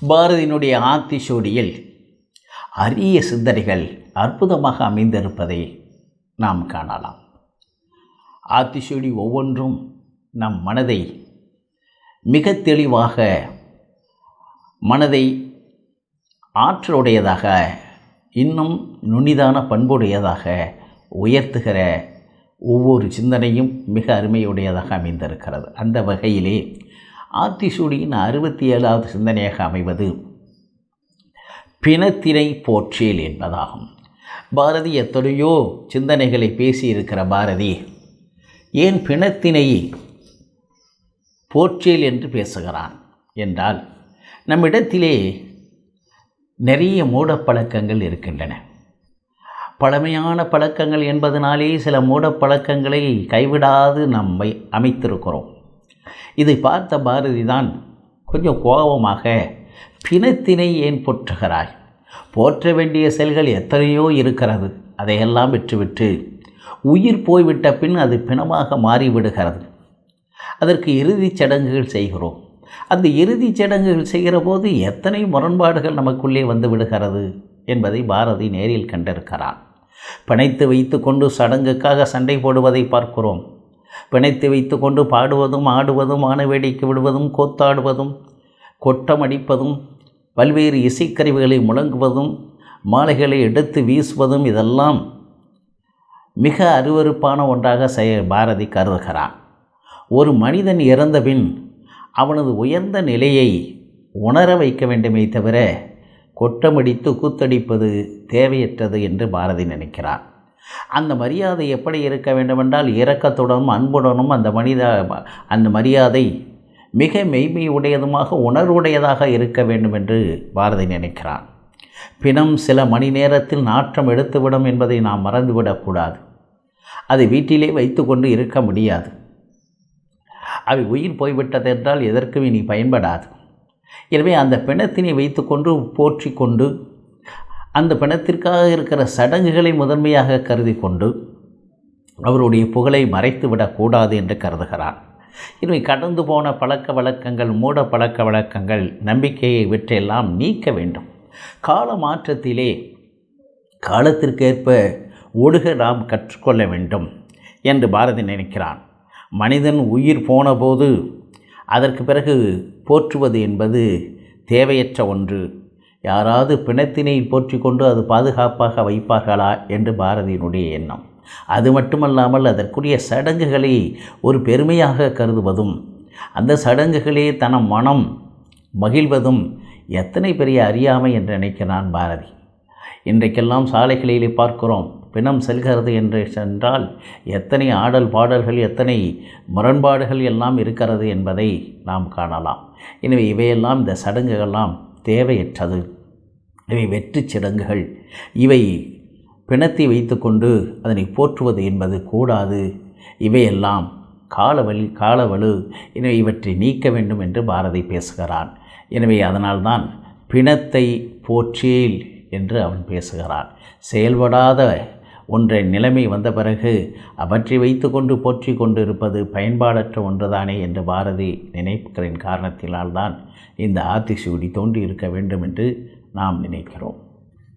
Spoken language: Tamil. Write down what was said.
பாரதியினுடைய ஆத்திசூடியில் அரிய சிந்தனைகள் அற்புதமாக அமைந்திருப்பதை நாம் காணலாம். ஆத்திசூடி ஒவ்வொன்றும் நம் மனதை மிக தெளிவாக மனதை ஆற்றலுடையதாக இன்னும் நுனிதான பண்புடையதாக உயர்த்துகிற ஒவ்வொரு சிந்தனையும் மிக அருமையுடையதாக அமைந்திருக்கிறது. அந்த வகையிலே ஆத்திசூடியின் அறுபத்தி ஏழாவது சிந்தனையாக அமைவது பிணத்தினை போற்றேல் என்பதாகும். பாரதி எத்தனையோ சிந்தனைகளை பேசியிருக்கிற பாரதி ஏன் பிணத்தினை போற்றேல் என்று பேசுகிறான் என்றால் நம்மிடத்திலே நிறைய மூடப்பழக்கங்கள் இருக்கின்றன. பழமையான பழக்கங்கள் என்பதனாலே சில மூடப்பழக்கங்களை கைவிடாது நம்மை அமைத்திருக்கிறோம். இதை பார்த்த பாரதி தான் கொஞ்சம் கோபமாக பிணத்தினை ஏன் போற்றுகிறாய்? போற்ற வேண்டிய செல்கள் எத்தனையோ இருக்கிறது அதையெல்லாம் விட்டுவிட்டு உயிர் போய்விட்ட பின் அது பிணமாக மாறிவிடுகிறது. அதற்கு இறுதிச் சடங்குகள் செய்கிறோம். அந்த இறுதிச் சடங்குகள் செய்கிற போது எத்தனை முரண்பாடுகள் நமக்குள்ளே வந்து விடுகிறது என்பதை பாரதி நேரில் கண்டிருக்கிறான். பிணைத்து வைத்து கொண்டு சடங்குக்காக சண்டை போடுவதை பார்க்கிறோம். பிணைத்து வைத்து கொண்டு பாடுவதும் ஆடுவதும் ஆன வேடிக்கை விடுவதும் கோத்தாடுவதும் கொட்டம் அடிப்பதும் பல்வேறு இசைக்கருவிகளை முழங்குவதும் மாலைகளை எடுத்து வீசுவதும் இதெல்லாம் மிக அருவருப்பான ஒன்றாக செய பாரதி கருதுகிறான். ஒரு மனிதன் இறந்தபின் அவனது உயர்ந்த நிலையை உணர வைக்க வேண்டுமே தவிர கொட்டமடித்து கூத்தடிப்பது தேவையற்றது என்று பாரதி நினைக்கிறார் அந்த மரியாதை எப்படி இருக்க வேண்டுமென்றால் இரக்கத்துடனும் அன்புடனும் அந்த மனித அந்த மரியாதை மிக மெய்மையுடையதுமாக உணர்வுடையதாக இருக்க வேண்டும் என்று பாரதி நினைக்கிறான். பிணம் சில மணி நேரத்தில் நாற்றம் எடுத்துவிடும் என்பதை நாம் மறந்துவிடக்கூடாது அதை வீட்டிலே வைத்து கொண்டு இருக்க முடியாது. அவை உயிர் போய்விட்டது என்றால் எதற்கும் இனி பயன்படாது. எனவே அந்த பிணத்தினை வைத்துக்கொண்டு போற்றி கொண்டு அந்த பிணத்திற்காக இருக்கிற சடங்குகளை முதன்மையாக கருதி கொண்டு அவருடைய புகழை மறைத்து விடக்கூடாது என்று கருதுகிறார். இவை கடந்து போன பழக்க வழக்கங்கள் மூட பழக்க வழக்கங்கள் நம்பிக்கையை விற்றெல்லாம் நீக்க வேண்டும். கால மாற்றத்திலே காலத்திற்கேற்ப ஒழுக நாம் கற்றுக்கொள்ள வேண்டும் என்று பாரதி நினைக்கிறான். மனிதன் உயிர் போனபோது அதற்கு பிறகு போற்றுவது என்பது தேவையற்ற ஒன்று. யாராவது பிணத்தினை போற்றி கொண்டு அது பாதுகாப்பாக வைப்பார்களா என்று பாரதியினுடைய எண்ணம். அது மட்டுமல்லாமல் அதற்குரிய சடங்குகளை ஒரு பெருமையாக கருதுவதும் அந்த சடங்குகளே தன மனம் மகிழ்வதும் எத்தனை பெரிய அறியாமை என்று நினைக்கிறான் பாரதி. இன்றைக்கெல்லாம் சாலைகளிலே பார்க்கிறோம் பிணம் செல்கிறது என்று சென்றால் எத்தனை ஆடல் பாடல்கள் எத்தனை முரண்பாடுகள் எல்லாம் இருக்கிறது என்பதை நாம் காணலாம். எனவே இவையெல்லாம் இந்த சடங்குகள்லாம் தேவையற்றது. இவை வெற்றி சடங்குகள். இவை பிணத்தை வைத்துக்கொண்டு அதனை போற்றுவது என்பது கூடாது. இவையெல்லாம் காலவழி காலவலு எனவே இவற்றை நீக்க வேண்டும் என்று பாரதி பேசுகிறான். எனவே அதனால்தான் பிணத்தை போற்றேல் என்று அவன் பேசுகிறான். செயல்படாத ஒன்றை நிலைமை வந்த பிறகு அவற்றை வைத்து கொண்டு போற்றி கொண்டு இருப்பது பயன்பாடற்ற ஒன்றுதானே என்று பாரதி நினைப்புகளின் காரணத்தினால்தான் இந்த ஆத்திசூடி தோன்றி இருக்க வேண்டும் என்று நாம் நினைக்கிறோம்.